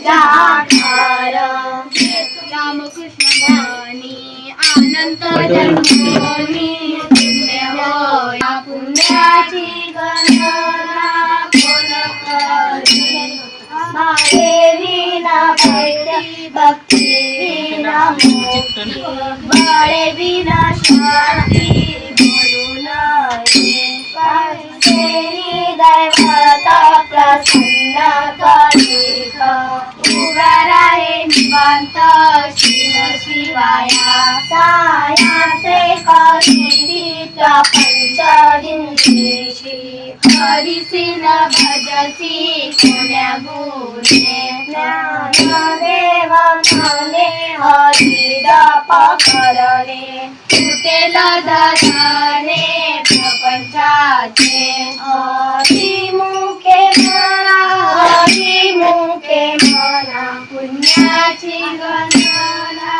निराकार रामकृष्ण म्हणी अनंत जन्मोनी पुण्य हो या पुण्याची गणना कोण करी माये विना भक्ती भक्ती विना मुक्ती बळे विना शांती बोलू नये. पंचेनी दैवता प्रसन्न करीत. Israel, vantage. शिवाया सायाचे करीती प्रपंच हिंदीशी. न भजसी कोण्या ज्ञानदेव माने हरी जप करणे तुटेल हरिमुखे हरिमुखे पुण्याची गणना.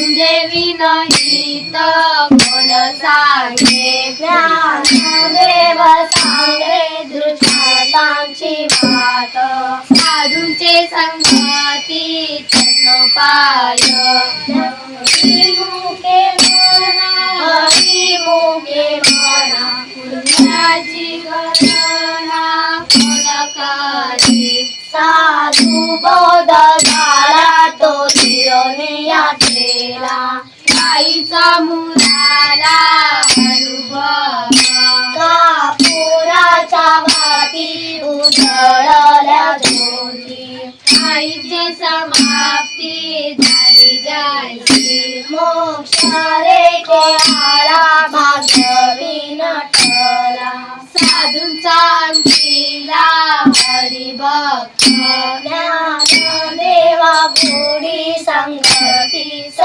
प्राप्त म्हणजे विनहित कोण सांगे ज्ञानदेव सांगे दृष्टांतांची वाट. साधूंचे संगती तन्नोपाय हरिमुखे म्हणा हरिमुखे म्हणा पुण्याची गणना कोण करी साधू बोध झाला तो तिरोनिया केला. गाईचा मुलाला अनुभव कापुराच्या वाटी उजळल्या ज्योती आईची समाप्ती झाली जायची. मोक्ष रे आला भागवी नटला साधूंचा अंतीला हरिभक्त. ज्ञान देवा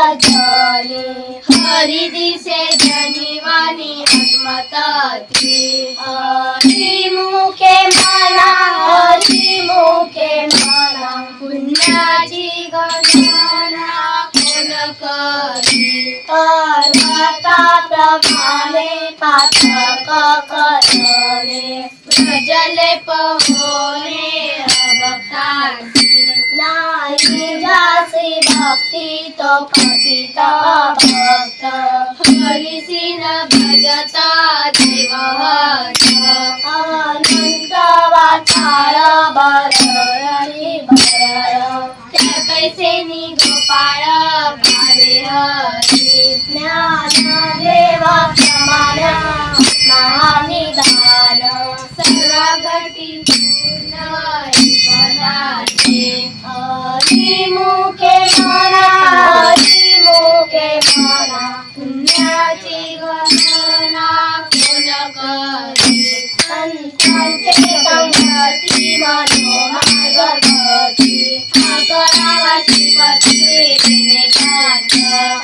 संगती सजली हरी दिसे जनिवानी आत्मतत्वी हरिमुखे म्हणा म्हणा पुण्याची गणना कोण करी। पर्वताप्रमाणे पातक करणे प्रजले पवने अभक्तांची नाही जासे भक्ती तो पतित भक्त. हरिसी न भजता देव अनंत वाचाळ बरळी बरळ त्या पैसे गोपाळ भावे हरी. ज्ञान देवा मनोमार्गती करावाची पती तिने कांत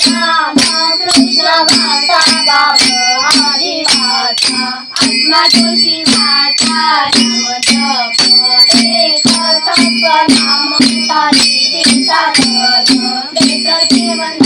राम कृष्ण भाषा बाब हरी भाषा आत्मा तुझी वाचा नाम जप एक तत्व नाम सारी दिशा धर्म वेद जीवन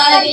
Hari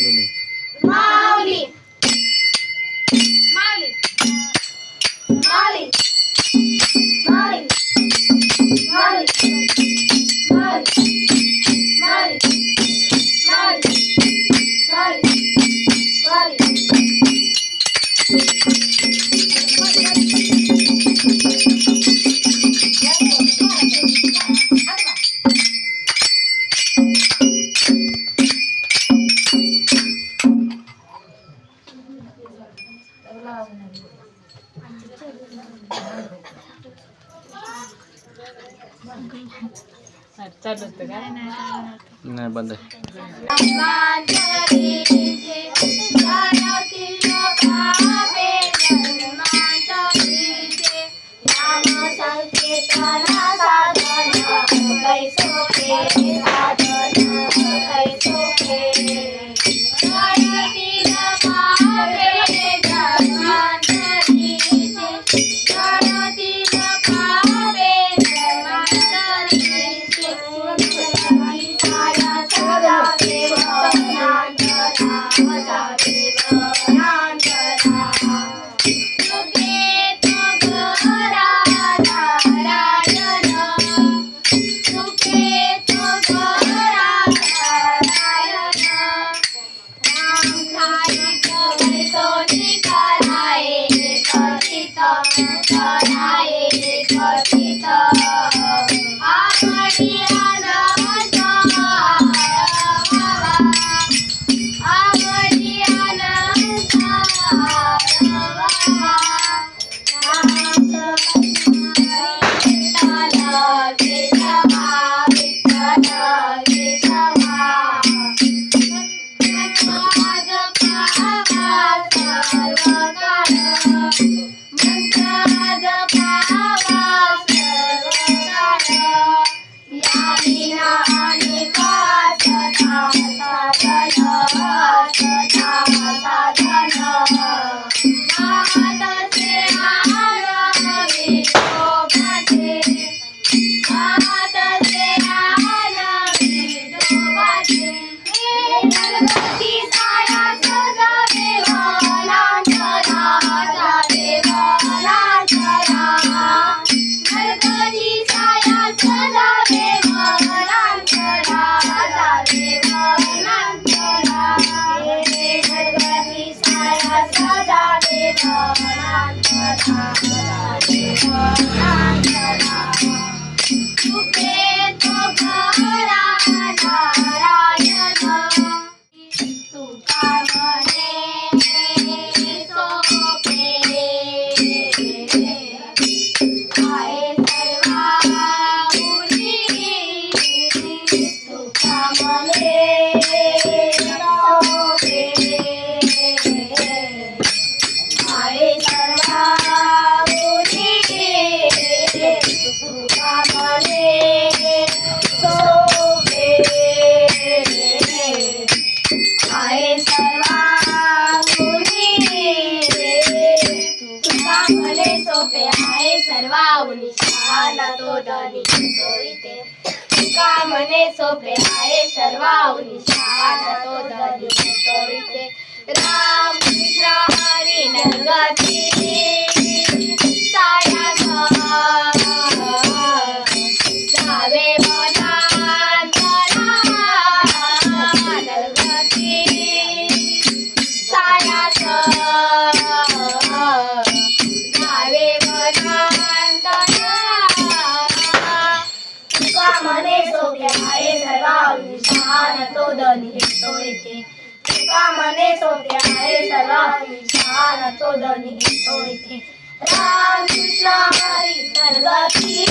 Mauli. ಬಂದೆ सर्व काळ Thank you. तुका म्हणे सोपे आहे सर्वाहुनी मुली शाळा तो धनी तो इथे राम कृष्ण हरी नरगती। विशान तो तो इथे. तुका म्हणे सोपे आहे सर्वा विशान तो धनी इथे. राम कृष्ण हरी नरगती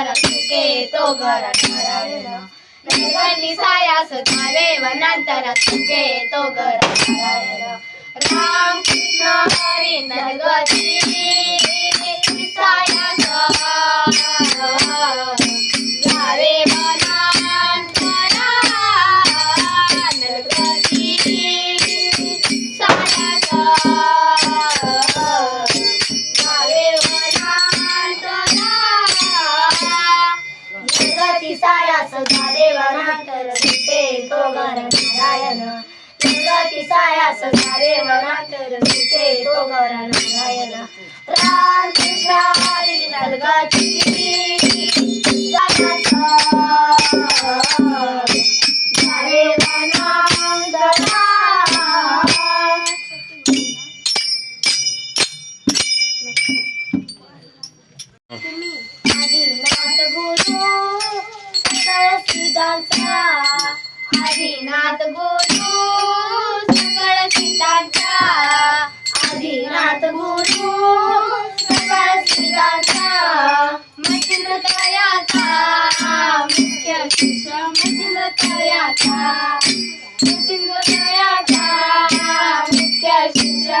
वनांतर तुके तो घर नारायण नरगती सायास जावे वनांतर तुके तो घर नारायण राम कृष्ण हरी नरगती सायास. जावे वनांतरा झाले तो घर नारायण सायास तो घर नारायण राम कृष्ण हरी नरगती सिद्धांचा आदिनाथ गुरु सकळ सिद्धांचा आदिनाथ गुरु सकळ सिद्धांचा मचिंद्र तयाचा मुख्य शिष्य मचिंद्र तयाचा मचिंद्र मुख्य शिष्य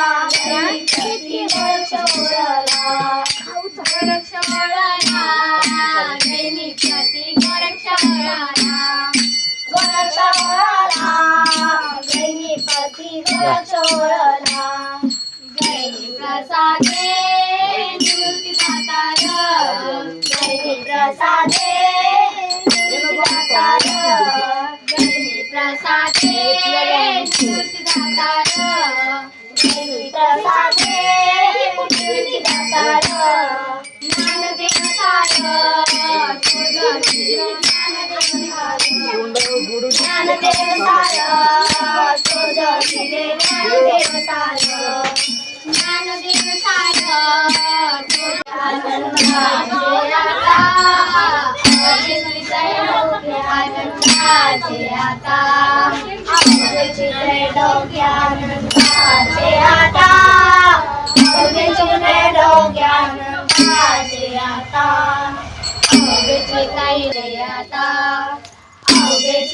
गोरक्ष गोरक्ष ज्ञानदेव सार तुझे ज्ञानदेव सार ज्ञानदेव सार आनंदाचे आता आवडीचे आता आवडीचे आता आता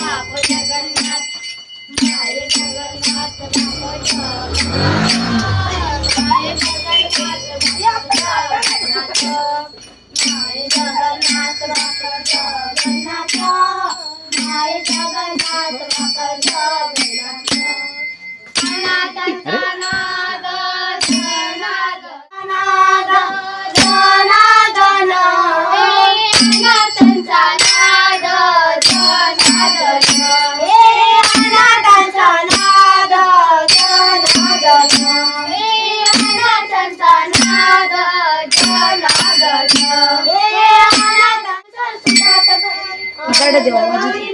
बाप जगन्नाथ माय जगन्नाथ बाप जगन्नाथ माय जगन्नाथ बाप जगन्नाथ माय जगन्नाथ बाप जगन्नाथ माय जगन्नाथ बाप जगन्नाथ गाडा देवा, माझी.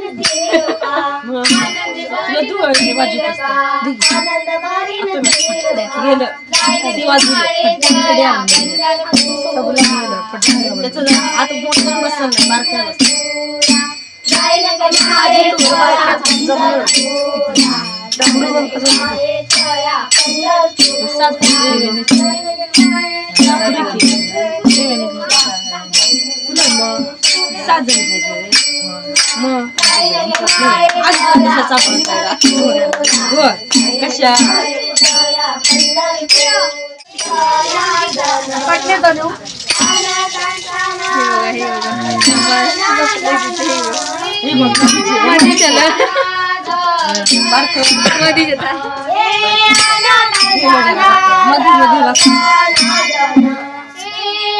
तू आहे, माझी गेलं वाजली त्याचं आता मोठं बसल बारक्या कसं सात जण मग आज आपण कशा हे बघमध्ये त्याला मध्ये येतात मध्ये मध्ये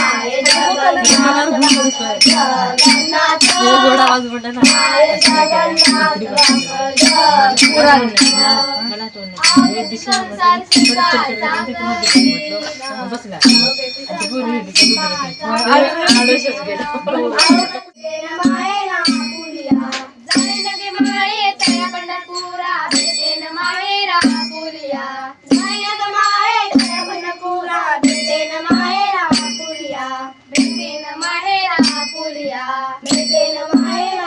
आज एक जगन्नाथ माय जगन्नाथ बाप जगन्नाथ माय जगन्नाथ बाप जगन्नाथ माय जगन्नाथ जगन्नाथ गोडा आवाज पडला ना माय जगन्नाथ बाप जगन्नाथ संसार बसला पंढरपुरा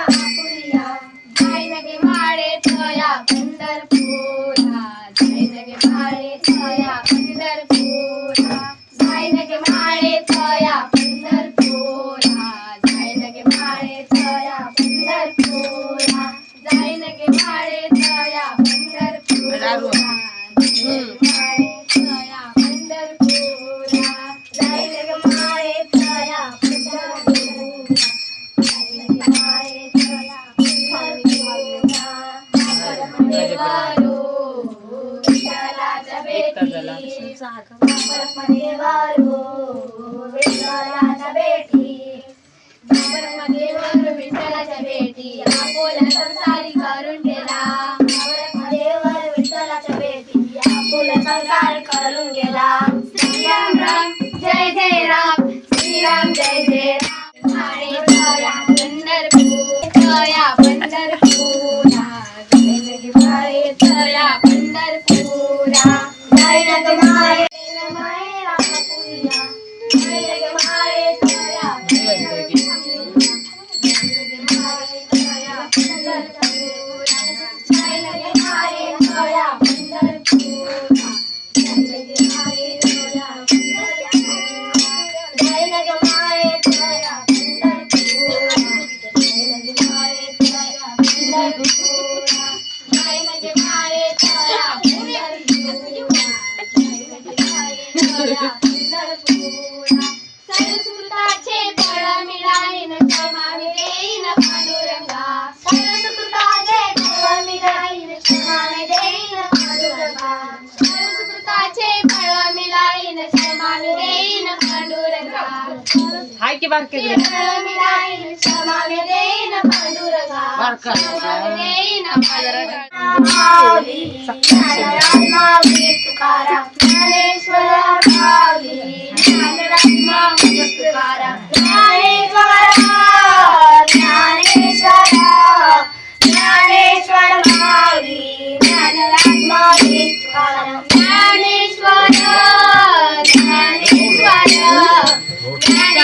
संसार करून गेला. श्रीराम राम जय जय राम. श्रीराम जय जय Ram. barka de barka Oh, no.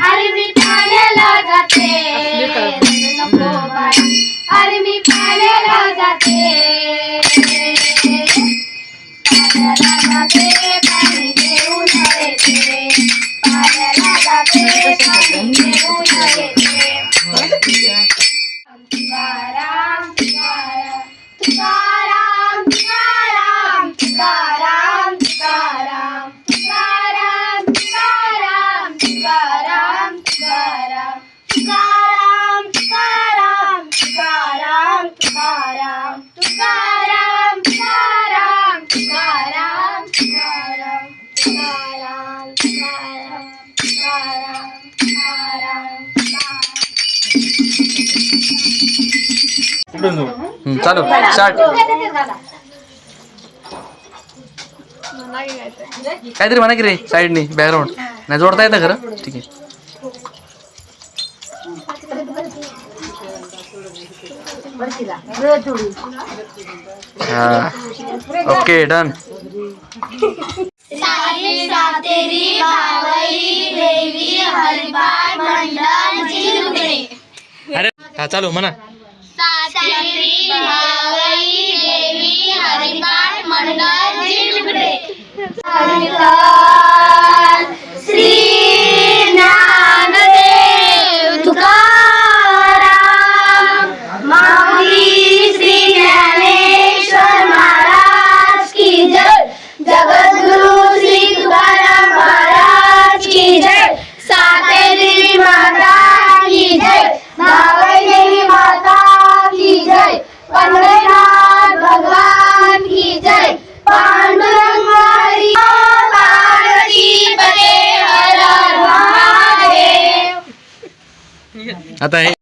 अरे मी पाण्याला जाते. नको बाई. अरे मी पाण्याला जाते. पाण्याला जाते पाणी घेऊन चालू. स्टार्ट काहीतरी म्हणा की रे साईडनी बॅकग्राऊंड नाही जोडता येतं खरं. ठीक आहे. Okay done. अरे हा चालू म्हणा. सातेरी देवी हरिपाठ मडगाजी श्री नारायण Até aí.